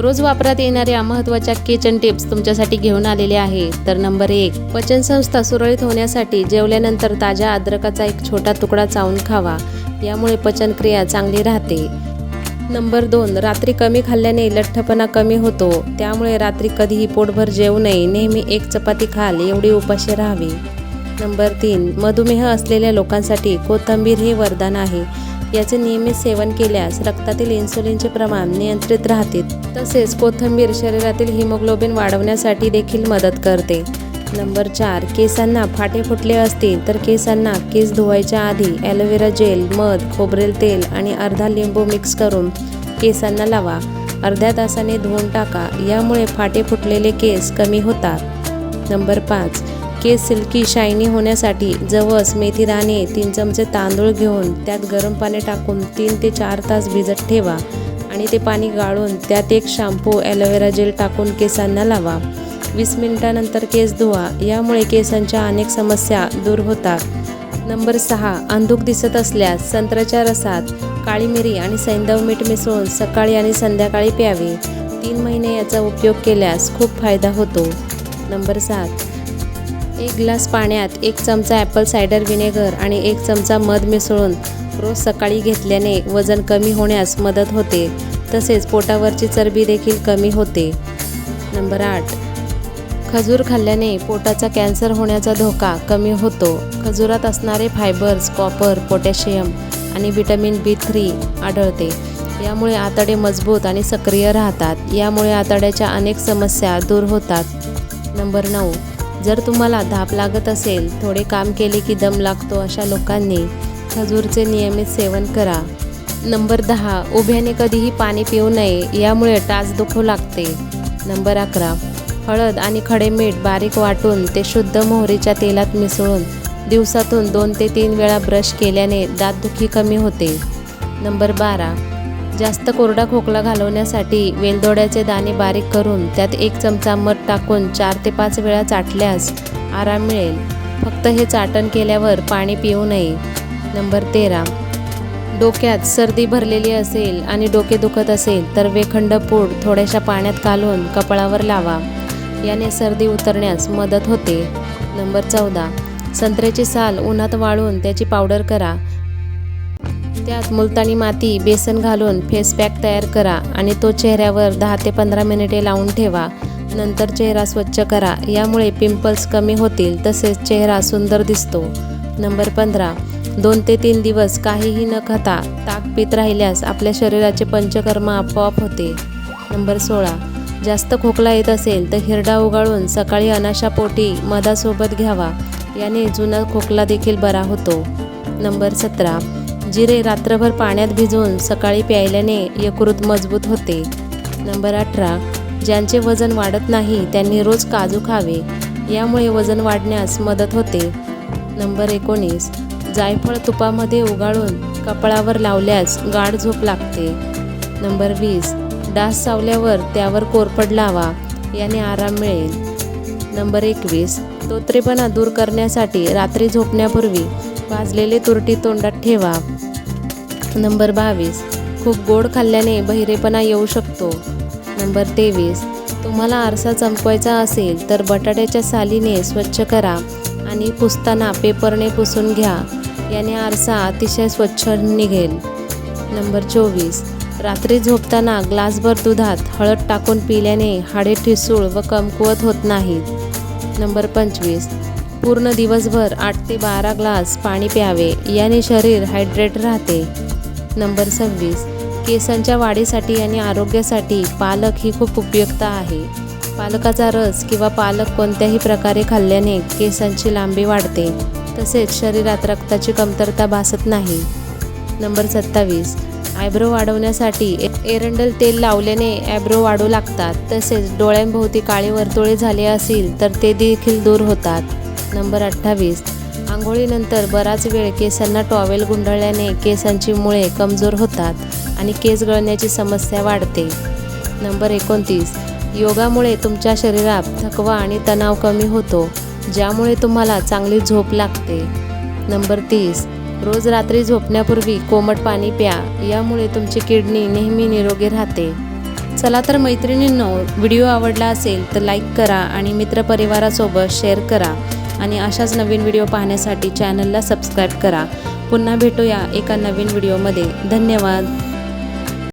रोज वापरात येणाऱ्या महत्त्वाच्या किचन टिप्स तुमच्यासाठी घेऊन आलेले आहे. तर नंबर एक पचनसंस्था सुरळीत होण्यासाठी जेवल्यानंतर ताज्या अद्रकाचा एक छोटा तुकडा चावून खावा. यामुळे पचनक्रिया चांगली राहते. नंबर दोन रात्री कमी खाल्ल्याने लठ्ठपणा कमी होतो. त्यामुळे रात्री कधीही पोटभर जेवू नये. नेहमी एक चपाती खाल एवढी उपाशी राहावी. नंबर तीन मधुमेह असलेल्या लोकांसाठी कोथिंबीर हे वरदान आहे. याचे नियमित सेवन केल्यास रक्तातील इन्सुलिनचे प्रमाण नियंत्रित राहते तसेच कोथिंबीर शरीरातील हिमोग्लोबिन वाढवण्यासाठी देखील मदत करते. नंबर चार केसांना फाटे फुटले असतील तर केसांना केस धुवायच्या आधी ॲलोवेरा जेल मध खोबरेल तेल आणि अर्धा लिंबू मिक्स करून केसांना लावा. अर्ध्या तासाने धुवून टाका. यामुळे फाटे फुटलेले केस कमी होतात. नंबर पाच केस सिल्की शायनी होण्यासाठी जवस मेथी दाणे तीन चमचे तांदूळ घेऊन त्यात गरम पाणी टाकून तीन ते चार तास भिजत ठेवा आणि ते पाणी गाळून त्यात एक शॅम्पू ॲलोवेरा जेल टाकून केसांना लावा. वीस मिनिटानंतर केस धुवा. यामुळे केसांच्या अनेक समस्या दूर होतात. नंबर सहा अंधूक दिसत असल्यास संत्र्याच्या रसात काळी मिरी आणि सैंदव मीठ मिसळून सकाळी आणि संध्याकाळी प्यावे. तीन महिने याचा उपयोग केल्यास खूप फायदा होतो. नंबर सात एक ग्लास पाण्यात एक चमचा ॲपल सायडर विनेगर आणि एक चमचा मध मिसळून रोज सकाळी घेतल्याने वजन कमी होण्यास मदत होते. तसेच पोटावरची चरबी देखील कमी होते. नंबर आठ. खजूर खाल्ल्याने पोटाचा कॅन्सर होण्याचा धोका कमी होतो. खजुरात असणारे फायबर्स कॉपर पोटॅशियम आणि व्हिटॅमिन बी थ्री आढळते. यामुळे आतडे मजबूत आणि सक्रिय राहतात. यामुळे आतड्याच्या अनेक समस्या दूर होतात. नंबर नऊ. जर तुम्हाला धाप लागत असेल थोडे काम केले की दम लागतो अशा लोकांनी खजूरचे नियमित सेवन करा. नंबर दहा उभ्याने कधीही पाणी पिऊ नये यामुळे टाच दुखू लागते. नंबर अकरा हळद आणि खडे मीठ बारीक वाटून ते शुद्ध मोहरीच्या तेलात मिसळून दिवसातून दोन ते तीन वेळा ब्रश केल्याने दातदुखी कमी होते. नंबर बारा जास्त कोरडा खोकला घालवण्यासाठी वेलदोड्याचे दाणे बारीक करून त्यात एक चमचा मध टाकून चार ते पाच वेळा चाटल्यास आराम मिळेल. फक्त हे चाटण केल्यावर पाणी पिऊ नये. नंबर तेरा. डोक्यात सर्दी भरलेली असेल आणि डोके दुखत असेल तर वेखंड पूड थोड्याशा पाण्यात घालून कपाळावर लावा. याने सर्दी उतरण्यास मदत होते. नंबर चौदा. संत्र्याची साल उन्हात वाळून त्याची पावडर करा. त्यात मुलतानी माती बेसन घालून फेस पॅक तयार करा आणि तो चेहऱ्यावर दहा ते पंधरा मिनिटे लावून ठेवा. नंतर चेहरा स्वच्छ करा. यामुळे पिंपल्स कमी होतील तसेच चेहरा सुंदर दिसतो. नंबर पंधरा. दोन ते तीन दिवस काहीही न खाता ताक पित राहिल्यास आपल्या शरीराचे पंचकर्म आपोआप होते. नंबर सोळा. जास्त खोकला येत असेल तर हिरडा उगाळून सकाळी अनाशा पोटी मधासोबत घ्यावा. याने जुना खोकला देखील बरा होतो. नंबर सतरा. जिरे रात्रभर पाण्यात भिजवून सकाळी प्यायल्याने यकृत मजबूत होते. नंबर अठरा. ज्यांचे वजन वाढत नाही त्यांनी रोज काजू खावे. यामुळे वजन वाढण्यास मदत होते. नंबर एकोणीस. जायफळ तुपामध्ये उगाळून कपाळावर लावल्यास गाढ झोप लागते. नंबर वीस. डास चावल्यावर त्यावर कोरपड लावा याने आराम मिळेल. नंबर एकवीस. तोत्रेपणा दूर करण्यासाठी रात्री झोपण्यापूर्वी भाजलेले तुरटी तोंडात ठेवा. नंबर बावीस. खूप गोड खाल्ल्याने बहिरेपणा येऊ शकतो. नंबर तेवीस. तुम्हाला आरसा चमकवायचा असेल तर बटाट्याच्या सालीने स्वच्छ करा आणि पुसताना पेपरने पुसून घ्या. याने आरसा अतिशय स्वच्छ निघेल. नंबर चोवीस. रात्री झोपताना ग्लासभर दुधात हळद टाकून पिल्याने हाडे ठिसूळ व कमकुवत होत नाहीत. नंबर पंचवीस. पूर्ण दिवसभर आठ ते बारा ग्लास पाणी प्यावे याने शरीर हायड्रेट राहते. नंबर सव्वीस केसांच्या वाढीसाठी आणि आरोग्यासाठी पालक ही खूप उपयुक्त आहे. पालकाचा रस किंवा पालक कोणत्याही प्रकारे खाल्ल्याने केसांची लांबी वाढते तसेच शरीरात रक्ताची कमतरता भासत नाही. नंबर सत्तावीस आयब्रो वाढवण्यासाठी एरंडल तेल लावल्याने आयब्रो वाढू लागतात तसेच डोळ्यांभोवती काळे वर्तुळे झाले असतील तर ते देखील दूर होतात. नंबर अठ्ठावीस. आंघोळीनंतर बराच वेळ केसांना टॉवेल गुंडाळल्याने केसांची मुळे कमजोर होतात आणि केस गळण्याची समस्या वाढते. नंबर एकोणतीस. योगामुळे तुमच्या शरीरात थकवा आणि तणाव कमी होतो ज्यामुळे तुम्हाला चांगली झोप लागते. नंबर तीस. रोज रात्री झोपण्यापूर्वी कोमट पाणी प्या यामुळे तुमची किडनी नेहमी निरोगी राहते. चला तर मैत्रिणींनो व्हिडिओ आवडला असेल तर लाईक करा आणि मित्रपरिवारासोबत शेअर करा. आणि अशाच नवीन व्हिडिओ पाहण्यासाठी चॅनलला सबस्क्राईब करा. पुन्हा भेटूया एका नवीन व्हिडिओमध्ये धन्यवाद.